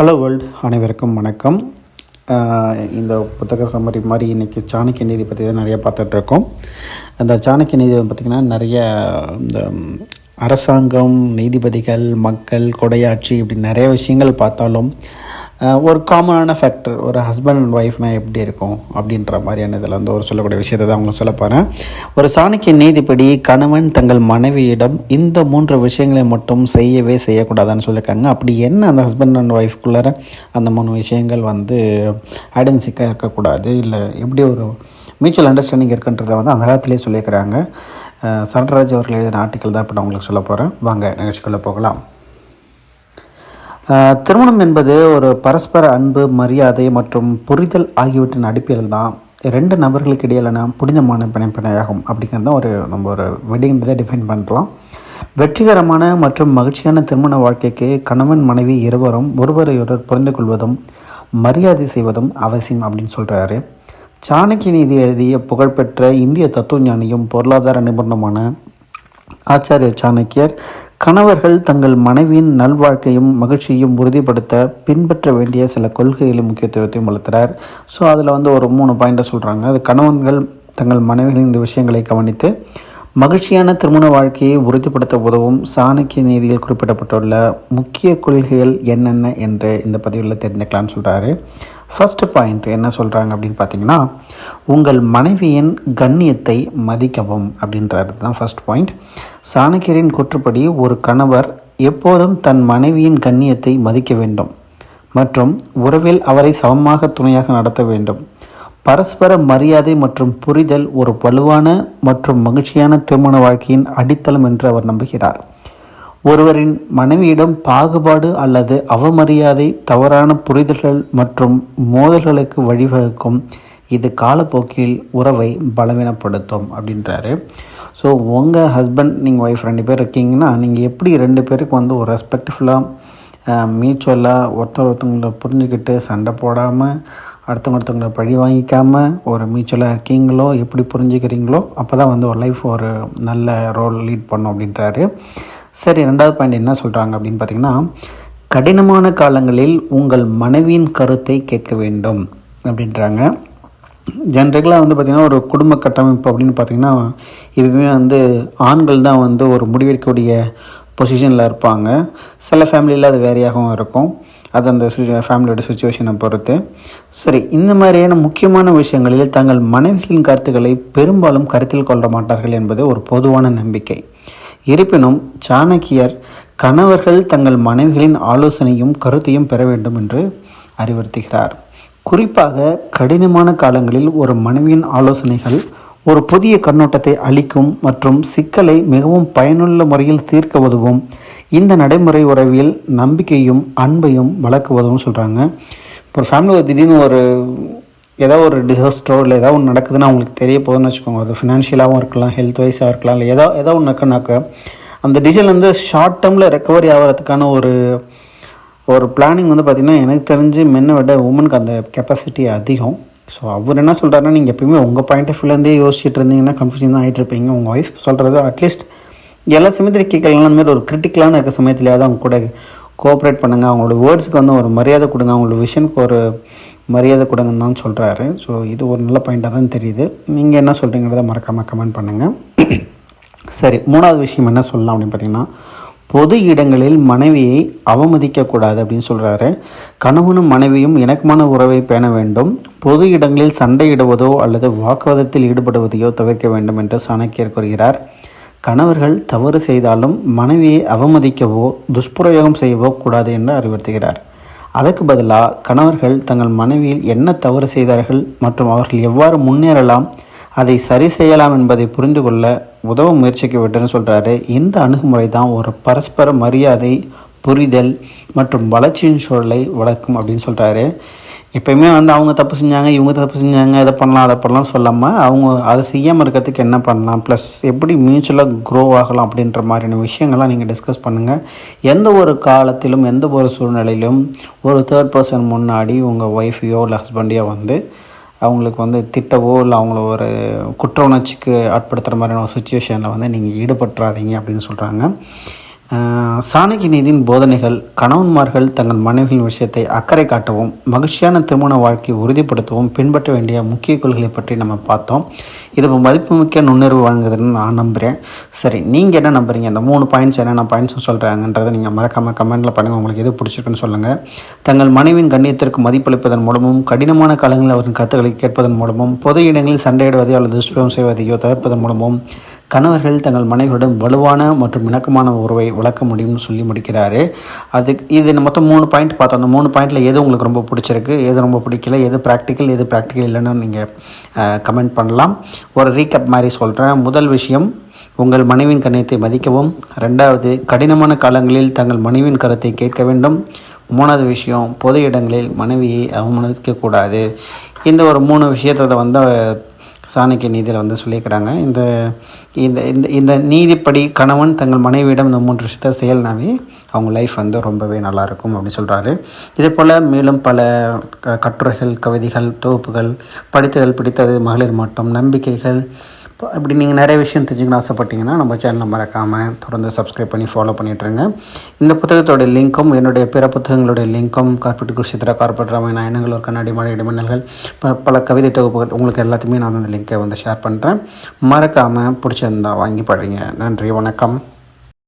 Hello world அனைவருக்கும் வணக்கம். இந்த புத்தக சம்மரி மாதிரி இன்றைக்கி சாணக்கிய நீதி பற்றி தான் நிறைய பார்த்துட்ருக்கோம் அந்த சாணக்கிய நீதி பார்த்திங்கன்னா நிறைய இந்த அரசாங்கம் நீதிபதிகள் மக்கள் கொடையாட்சி இப்படி நிறைய விஷயங்கள் பார்த்தாலும் ஒரு காமனான ஃபேக்டர் ஒரு ஹஸ்பண்ட் அண்ட் ஒய்ஃப்னால் எப்படி இருக்கும் அப்படின்ற மாதிரியான இதில் வந்து ஒரு சொல்லக்கூடிய விஷயத்தை தான் அவங்க சொல்ல போகிறேன் ஒரு சாணிக்கிய நீதிப்படி கணவன் தங்கள் மனைவியிடம் இந்த மூன்று விஷயங்களை மட்டும் செய்யவே செய்யக்கூடாதுன்னு சொல்லியிருக்காங்க. அப்படி என்ன அந்த ஹஸ்பண்ட் அண்ட் ஒய்ஃப்குள்ளார அந்த மூணு விஷயங்கள் வந்து ஐடென்சிக்காக இருக்கக்கூடாது? இல்லை எப்படி ஒரு மியூச்சுவல் அண்டர்ஸ்டாண்டிங் இருக்குன்றதை வந்து அந்த காலத்திலே சொல்லியிருக்கிறாங்க. சரண்ராஜ் அவர்கள் எழுதின ஆர்டிக்கல் தான் இப்போ நான் உங்களுக்கு சொல்ல போகிறேன் வாங்க நிகழ்ச்சிக்குள்ளே போகலாம். திருமணம் என்பது ஒரு பரஸ்பர அன்பு மரியாதை மற்றும் புரிதல் ஆகியவற்றின் அடிப்படையில் தான் ரெண்டு நபர்களுக்கு இடையிலான புனிதமான பிணைப்பிணையாகும். அப்படிங்கிறது தான் ஒரு நம்ம ஒரு வெட்டிங்கிறத டிஃபைன் பண்ணுறோம் வெற்றிகரமான மற்றும் மகிழ்ச்சியான திருமண வாழ்க்கைக்கு கணவன் மனைவி இருவரும் ஒருவரையொருவர் புரிந்து கொள்வதும் மரியாதை செய்வதும் அவசியம் அப்படின்னு சொல்கிறாரு சாணக்கிய நீதி எழுதிய புகழ்பெற்ற இந்திய தத்துவஞானியும் பொருளாதார நிபுணமான ஆச்சாரிய சாணக்கியர் கணவர்கள் தங்கள் மனைவியின் நல்வாழ்க்கையும் மகிழ்ச்சியையும் உறுதிப்படுத்த பின்பற்ற வேண்டிய சில கொள்கைகளின் முக்கியத்துவத்தையும் வளர்த்துறார். ஸோ அதில் வந்து ஒரு மூணு பாயிண்ட்டை சொல்கிறாங்க அது கணவன்கள் தங்கள் மனைவிகளின் இந்த விஷயங்களை கவனித்து மகிழ்ச்சியான திருமண வாழ்க்கையை உறுதிப்படுத்த உதவும் சாணக்கிய நீதியில் குறிப்பிடப்பட்டுள்ள முக்கிய கொள்கைகள் என்னென்ன என்று இந்த பதிவில் தெரிஞ்சுக்கலாம்னு சொல்கிறாரு ஃபர்ஸ்ட் பாயிண்ட் என்ன சொல்கிறாங்க அப்படின்னு பார்த்தீங்கன்னா உங்கள் மனைவியின் கண்ணியத்தை மதிக்கவும் அப்படின்றது தான் ஃபர்ஸ்ட் பாயிண்ட் சாணக்கியரின் கூற்றுப்படி ஒரு கணவர் எப்போதும் தன் மனைவியின் கண்ணியத்தை மதிக்க வேண்டும் மற்றும் உறவில் அவரை சமமாக துணையாக நடத்த வேண்டும். பரஸ்பர மரியாதை மற்றும் புரிதல் ஒரு வலுவான மற்றும் மகிழ்ச்சியான திருமண வாழ்க்கையின் அடித்தளம் என்று அவர் நம்புகிறார். ஒருவரின் மனைவியிடம் பாகுபாடு அல்லது அவமரியாதை தவறான புரிதல்கள் மற்றும் மோதல்களுக்கு வழிவகுக்கும். இது காலப்போக்கில் உறவை பலவீனப்படுத்தும் அப்படின்றாரு. ஸோ உங்கள் ஹஸ்பண்ட் நீங்கள் ஒய்ஃப் ரெண்டு பேர் இருக்கீங்கன்னா நீங்கள் எப்படி ரெண்டு பேருக்கு வந்து ஒரு ரெஸ்பெக்ட்ஃபுல்லாக மியூச்சுவலாக ஒருத்தர் ஒருத்தவங்களை புரிஞ்சுக்கிட்டு சண்டை போடாமல் அடுத்தவங்க ஒருத்தவங்களை பழி வாங்கிக்காமல் ஒரு மியூச்சுவலாக இருக்கீங்களோ எப்படி புரிஞ்சுக்கிறீங்களோ அப்போ தான் வந்து ஒரு லைஃப் ஒரு நல்ல ரோல் லீட் பண்ணும் அப்படின்றாரு. சரி ரெண்டாவது பாயிண்ட் என்ன சொல்கிறாங்க அப்படின்னு பார்த்தீங்கன்னா கடினமான காலங்களில் உங்கள் மனைவியின் கருத்தை கேட்க வேண்டும் அப்படின்றாங்க. ஜென்ரலாக வந்து பார்த்திங்கன்னா ஒரு குடும்ப கட்டமைப்பு அப்படின்னு பார்த்திங்கன்னா எப்பவுமே வந்து ஆண்கள் தான் வந்து ஒரு முடிவெடுக்கக்கூடிய பொசிஷனில் இருப்பாங்க. சில ஃபேமிலியில் அது வேறையாகவும் இருக்கும். அது அந்த ஃபேமிலியோட சுச்சுவேஷனை பொறுத்து. சரி இந்த மாதிரியான முக்கியமான விஷயங்களில் தங்கள் மனைவிகளின் கருத்துக்களை பெரும்பாலும் கருத்தில் கொள்ள மாட்டார்கள் என்பது ஒரு பொதுவான நம்பிக்கை. இருப்பினும் சாணக்கியர் கணவர்கள் தங்கள் மனைவிகளின் ஆலோசனையும் கருத்தையும் பெற வேண்டும் என்று அறிவுறுத்துகிறார். குறிப்பாக கடினமான காலங்களில் ஒரு மனைவியின் ஆலோசனைகள் ஒரு புதிய கண்ணோட்டத்தை அளிக்கும் மற்றும் சிக்கலை மிகவும் பயனுள்ள முறையில் தீர்க்க உதவும் இந்த நடைமுறை உறவில் நம்பிக்கையும் அன்பையும் வளர்க்க உதவும் சொல்கிறாங்க இப்போ ஃபேமிலி ஒரு திடீர்னு ஒரு ஏதோ ஒரு டிசாஸ்டரோ இல்லை ஏதோ ஒன்று நடக்குதுன்னு அவங்களுக்கு தெரிய போதுன்னு வச்சுக்கோங்க. அது ஃபினான்ஷியலாகவும் இருக்கலாம் ஹெல்த் வைஸாக இருக்கலாம் இல்லை ஏதோ ஏதோ ஒன்று இருக்குனாக்க அந்த டிசிஷன் வந்து ஷார்ட் டேர்மில் ரெக்கவரி ஆகிறதுக்கான ஒரு ஒரு பிளானிங் வந்து பார்த்திங்கன்னா எனக்கு தெரிஞ்சு மென்னை விட உமனுக்கு அந்த கெப்பாசிட்டி அதிகம். ஸோ அவர் என்ன சொல்கிறாருன்னா நீங்கள் எப்பயுமே உங்கள் பாயிண்ட் ஆஃப் வியூலேருந்தே யோசிச்சுட்டு இருந்தீங்கன்னா கன்ஃபியூஷன் தான் ஆகிட்டு இருப்பீங்க. உங்கள் ஒய்ஃப் சொல்கிறது அட்லீஸ்ட் எல்லா சமயத்தில் கேட்கலாம் அந்த மாதிரி ஒரு கிரிட்டிக்கலான இருக்க சமயத்துலையாவது அவங்க கூட கோஆப்ரேட் பண்ணுங்கள் அவங்களோட வேர்ட்ஸுக்கு வந்து ஒரு மரியாதை கொடுங்க. அவங்களோட விஷனுக்கு ஒரு மரியாதை கொடுங்கன்னு தான் சொல்கிறாரு ஸோ இது ஒரு நல்ல பாயிண்ட்டாக தான் தெரியுது. நீங்கள் என்ன சொல்கிறீங்கிறத மறக்காமல் கமெண்ட் பண்ணுங்கள் சரி மூணாவது விஷயம் என்ன சொல்லலாம் அப்படின்னு பார்த்தீங்கன்னா பொது இடங்களில் மனைவியை அவமதிக்கக்கூடாது அப்படின்னு சொல்கிறாரு கணவனும் மனைவியும் இணக்கமான உறவை பேண வேண்டும். பொது இடங்களில் சண்டையிடுவதோ அல்லது வாக்குவாதத்தில் ஈடுபடுவதையோ தவிர்க்க வேண்டும் என்று சாணக்கியர் கூறுகிறார். கணவர்கள் தவறு செய்தாலும் மனைவியை அவமதிக்கவோ துஷ்பிரயோகம் செய்யவோ கூடாது என்று அறிவுறுத்துகிறார். அதற்கு பதிலாக கணவர்கள் தங்கள் மனைவியில் என்ன தவறு செய்தார்கள் மற்றும் அவர்கள் எவ்வாறு முன்னேறலாம் அதை சரி செய்யலாம் என்பதை புரிந்து கொள்ள உதவ முயற்சிக்க விட்டுன்னு சொல்கிறாரு இந்த அணுகுமுறை தான் ஒரு பரஸ்பர மரியாதை புரிதல் மற்றும் வளர்ச்சியின் சூழலை வளர்க்கும் அப்படின்னு சொல்கிறாரு எப்பயுமே வந்து அவங்க தப்பு செஞ்சாங்க இவங்க தப்பு செஞ்சாங்க இதை பண்ணலாம் அதை பண்ணலாம் சொல்லாமல் அவங்க அதை செய்யாமல் இருக்கிறதுக்கு என்ன பண்ணலாம்? ப்ளஸ் எப்படி மியூச்சுவலாக க்ரோ ஆகலாம் அப்படின்ற மாதிரியான விஷயங்கள்லாம் நீங்கள் டிஸ்கஸ் பண்ணுங்கள் எந்த ஒரு காலத்திலும் எந்த ஒரு சூழ்நிலையிலும் ஒரு தேர்ட் பர்சன் முன்னாடி உங்கள் ஒய்ஃபையோ இல்லை ஹஸ்பண்டையோ வந்து அவங்களுக்கு வந்து திட்டவோ இல்லை அவங்கள ஒரு குற்ற உணர்ச்சிக்கு ஆட்படுத்துகிற மாதிரியான ஒரு சுச்சுவேஷனில் வந்து நீங்கள் ஈடுபட்டுறாதீங்க அப்படின்னு சொல்கிறாங்க சாணக்கிய நீதியின் போதனைகள் கணவன்மார்கள் தங்கள் மனைவியின் விஷயத்தை அக்கறை காட்டவும் மகிழ்ச்சியான திருமண வாழ்க்கையை உறுதிப்படுத்தவும் பின்பற்ற வேண்டிய முக்கிய கொள்கைகளை பற்றி நம்ம பார்த்தோம். இது மதிப்புமிக்க நுண்ணறிவு வழங்குதுன்னு நான் நம்புகிறேன் சரி நீங்கள் என்ன நம்புறீங்க? இந்த மூணு பாயிண்ட்ஸ் என்னென்ன பாயிண்ட்ஸ் சொல்கிறாங்கன்றதை நீங்கள் மறக்காமல் கமெண்ட்டில் பண்ணுங்கள் உங்களுக்கு எது பிடிச்சிருக்குன்னு சொல்லுங்கள் தங்கள் மனைவியின் கண்ணியத்திற்கு மதிப்பளிப்பதன் மூலமும் கடினமான காலங்களில் அவரின் கருத்துக்களை கேட்பதன் மூலமும் பொது இடங்களில் சண்டையிடுவதையோ அல்லது துஷ்பிரம் செய்வதையோ தவிர்ப்பதன் மூலமும் கணவர்கள் தங்கள் மனைவியுடன் வலுவான மற்றும் இணக்கமான உறவை வளர்க்க முடியும்னு சொல்லி முடிக்கிறாரு. அதுக்கு இது மொத்தம் மூணு பாயிண்ட் பார்த்தோம். அந்த மூணு பாயிண்டில் எது உங்களுக்கு ரொம்ப பிடிச்சிருக்கு எது ரொம்ப பிடிக்கல எது ப்ராக்டிக்கல் எது ப்ராக்டிக்கல் இல்லைன்னு நீங்கள் கமெண்ட் பண்ணலாம். ஒரு ரீகப் மாதிரி சொல்கிறேன் முதல் விஷயம் உங்கள் மனைவியின் கண்ணியத்தை மதிக்கவும். ரெண்டாவது கடினமான காலங்களில் தங்கள் மனைவியின் கருத்தை கேட்க வேண்டும். மூணாவது விஷயம் பொது இடங்களில் மனைவியை அவமதிக்கக்கூடாது. இந்த ஒரு மூணு விஷயத்தை வந்து சாணக்கிய நீதியில் வந்து சொல்லியிருக்கிறாங்க. இந்த இந்த இந்த இந்த நீதிப்படி கணவன் தங்கள் மனைவியிடம் இந்த மூன்று விஷயத்தை செயல்னாவே அவங்க லைஃப் வந்து ரொம்பவே நல்லாயிருக்கும் அப்படின்னு சொல்கிறாரு இதே போல் மேலும் பல க கட்டுரைகள் கவிதைகள் தொகுப்புகள் படித்ததல் பிடித்தது மகளிர் மட்டம் நம்பிக்கைகள் இப்போ இப்படி நீங்கள் நிறைய விஷயம் தெரிஞ்சுக்கணும் ஆசைப்பட்டீங்கன்னா நம்ம சேனலை மறக்காமல் தொடர்ந்து சப்ஸ்கிரைப் பண்ணி ஃபாலோ பண்ணிட்டுருங்க. இந்த புத்தகத்தோடைய லிங்க்கும் என்னுடைய பிற புத்தகங்களுடைய லிங்க்கும் கார்பெட் குஷித்ரா கார்பெட் ராமாயண எண்ணங்கள் ஒரு கண்ணாடி மழை இடைமின்னல்கள் பல கவிதை தொகுப்புகள் உங்களுக்கு எல்லாத்தையுமே நான் அந்த லிங்கை வந்து ஷேர் பண்ணுறேன் மறக்காமல் பிடிச்சிருந்தா வாங்கி படுறீங்க நன்றி வணக்கம்.